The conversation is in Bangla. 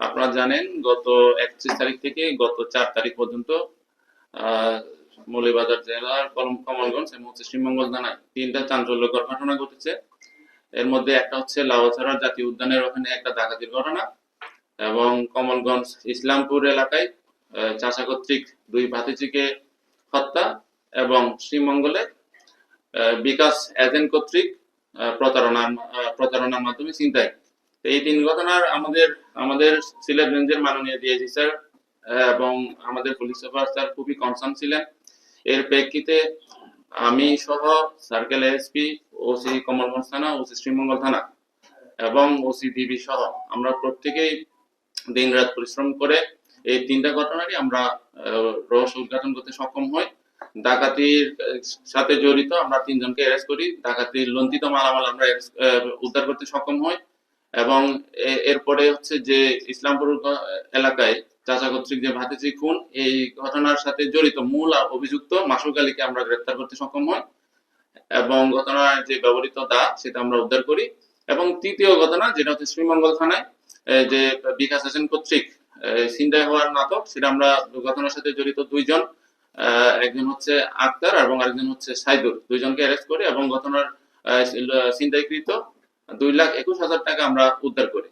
আপনারা জানেন গত একত্রিশ তারিখ থেকে গত চার তারিখ পর্যন্ত আহ, মৌলভীবাজার জেলার কলম- কমলগঞ্জ এবং হচ্ছে শ্রীমঙ্গল থানায় তিনটা চাঞ্চল্যকর ঘটনা ঘটেছে। এর মধ্যে একটা হচ্ছে লাউছড়া জাতীয় উদ্যানের ওখানে একটা ডাকাতির ঘটনা এবং কমলগঞ্জ ইসলামপুর এলাকায় চাষা কর্তৃক দুই ভাতিজিকে হত্যা এবং শ্রীমঙ্গলে বিকাশ এজেন্ট কর্তৃক প্রতারণার প্রতারণার মাধ্যমে চিন্তায় এই তিন ঘটনার আমাদের আমাদের সিলেট রেঞ্জের মাননীয় ডিআইজি স্যার এবং আমাদের পুলিশ সুপার স্যার খুবই কনসার্ন ছিলেন। এর প্রেক্ষিতে আমি সহ সার্কেল এসপি ওসি কমলগঞ্জ থানা ওসি শ্রীমঙ্গল থানা, এবং ওসি ডিবি সহ আমরা প্রত্যেকেই দিন রাত পরিশ্রম করে এই তিনটা ঘটনারই আমরা রহস্য উদ্ঘাটন করতে সক্ষম হই। ডাকাতির সাথে জড়িত আমরা তিনজনকে অ্যারেস্ট করি। ডাকাতির লঞ্চিত মালামাল আমরা উদ্ধার করতে সক্ষম হই। এবং এরপরে হচ্ছে যে ইসলামপুর এলাকায় চাচা কর্তৃক যে ভাতিজি খুন, এই ঘটনার সাথে জড়িত মূল অভিযুক্ত মাসুক আলীকে আমরা গ্রেপ্তার করতে সক্ষম হই। এবং ঘটনার যে ব্যবহৃত দা, সেটা আমরা উদ্ধার করি। এবং তৃতীয় ঘটনা, যেটা হচ্ছে শ্রীমঙ্গল থানায় যে বিকাশ হাসান কর্তৃক সিন্দায় হওয়ার নাটক, সেটা আমরা ঘটনার সাথে জড়িত দুইজন একজন হচ্ছে আক্তার এবং আরেকজন হচ্ছে সাইদুর দুইজনকে অ্যারেস্ট করি এবং ঘটনার ছিনতাইকৃত দুই লাখ একুশ হাজার টাকা আমরা উদ্ধার করি।